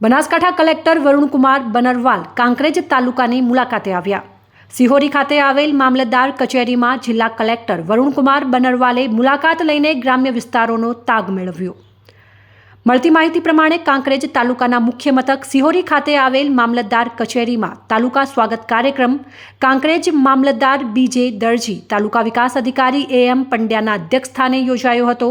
Banaskantha collector Varunkumar Baranwal Kankrej તાલુકાની મુલાકાતે આવ્યા. સિહોરી ખાતે આવેલ મામલતદાર કચેરીમાં જિલ્લા કલેક્ટર વરુણકુમાર બનરવાલે મુલાકાત લઈને ગ્રામ્ય વિસ્તારોનો તાગ મેળવ્યો. મળતી માહિતી પ્રમાણે કાંકરેજ તાલુકાના મુખ્ય મથક સિહોરી ખાતે આવેલ મામલતદાર કચેરીમાં તાલુકા સ્વાગત કાર્યક્રમ, કાંકરેજ મામલતદાર બીજે દરજી, તાલુકા વિકાસ અધિકારી એ એમ પંડ્યાના અધ્યક્ષસ્થાને યોજાયો હતો.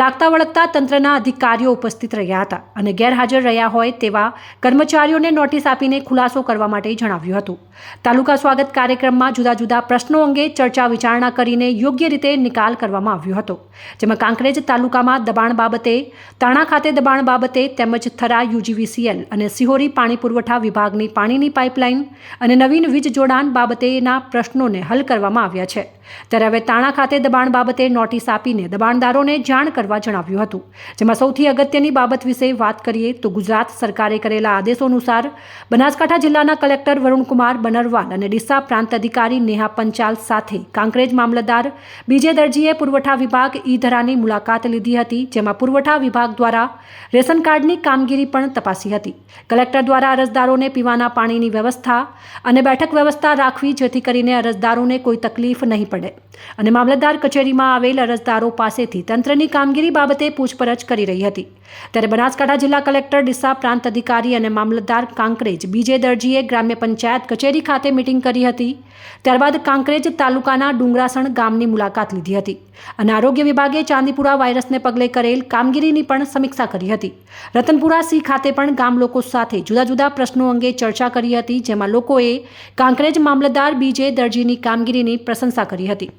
લાગતા વળગતા તંત્રના અધિકારીઓ ઉપસ્થિત રહ્યા હતા અને ગેરહાજર રહ્યા હોય તેવા કર્મચારીઓને નોટિસ આપીને ખુલાસો કરવા માટે જણાવ્યું હતું. તાલુકા સ્વાગત કાર્યક્રમમાં જુદા જુદા પ્રશ્નો અંગે ચર્ચા વિચારણા કરીને યોગ્ય રીતે નિકાલ કરવામાં આવ્યો હતો, જેમાં કાંકરેજ તાલુકામાં દબાણ બાબતે તાણા ખાતે દબાણ બાબતે તેમજ થરા યુજીવીસીએલ અને સિહોરી પાણી પુરવઠા વિભાગની પાણીની પાઇપલાઇન અને નવીન વીજ જોડાણ બાબતેના પ્રશ્નોને હલ કરવામાં આવ્યા છે. ત્યારે હવે તાણા ખાતે દબાણ બાબતે નોટિસ આપીને દબાણદારોને જાણ કરવા જણાવ્યું હતું. જેમાં સૌથી અગત્યની બાબત વિશે વાત કરીએ તો ગુજરાત સરકારે કરેલા આદેશો અનુસાર બનાસકાંઠા જિલ્લાના કલેક્ટર વરુણકુમાર બનરવાલ અને ડીસા પ્રાંત અધિકારી નેહા પંચાલ સાથે કાંકરેજ મામલતદાર બીજે દરજીએ પુરવઠા વિભાગ ઈ ધરાની મુલાકાત લીધી હતી, જેમાં પુરવઠા વિભાગ દ્વારા રેશન કાર્ડની કામગીરી પણ તપાસી હતી. કલેક્ટર દ્વારા અરજદારોને પીવાના પાણીની વ્યવસ્થા અને બેઠક વ્યવસ્થા રાખવી જેથી કરીને અરજદારોને કોઈ તકલીફ નહીં પડે. અને મામલતદાર કચેરીમાં આવેલ અરજદારો પાસેથી તંત્રની કામગીરી બાબતે પૂછપરછ કરી રહી હતી. ત્યારે બનાસકાંઠા જિલ્લા કલેક્ટર, ડીસા પ્રાંત અધિકારી અને મામલતદાર કાંકરેજ બીજે દરજીએ ગ્રામ્ય પંચાયત કચેરી ખાતે મિટિંગ કરી હતી. ત્યારબાદ કાંકરેજ તાલુકાના ડુંગરાસણ ગામની મુલાકાત લીધી હતી. અને આરોગ્ય વિભાગે ચાંદીપુરા વાયરસને પગલે કરેલ કામગીરીની પણ સમીક્ષા કરી હતી. રતનપુરા સી ખાતે પણ ગામ લોકો સાથે જુદા જુદા પ્રશ્નો અંગે ચર્ચા કરી હતી, જેમાં લોકોએ કાંકરેજ મામલતદાર બીજે દરજીની કામગીરીની પ્રશંસા કરી હતી.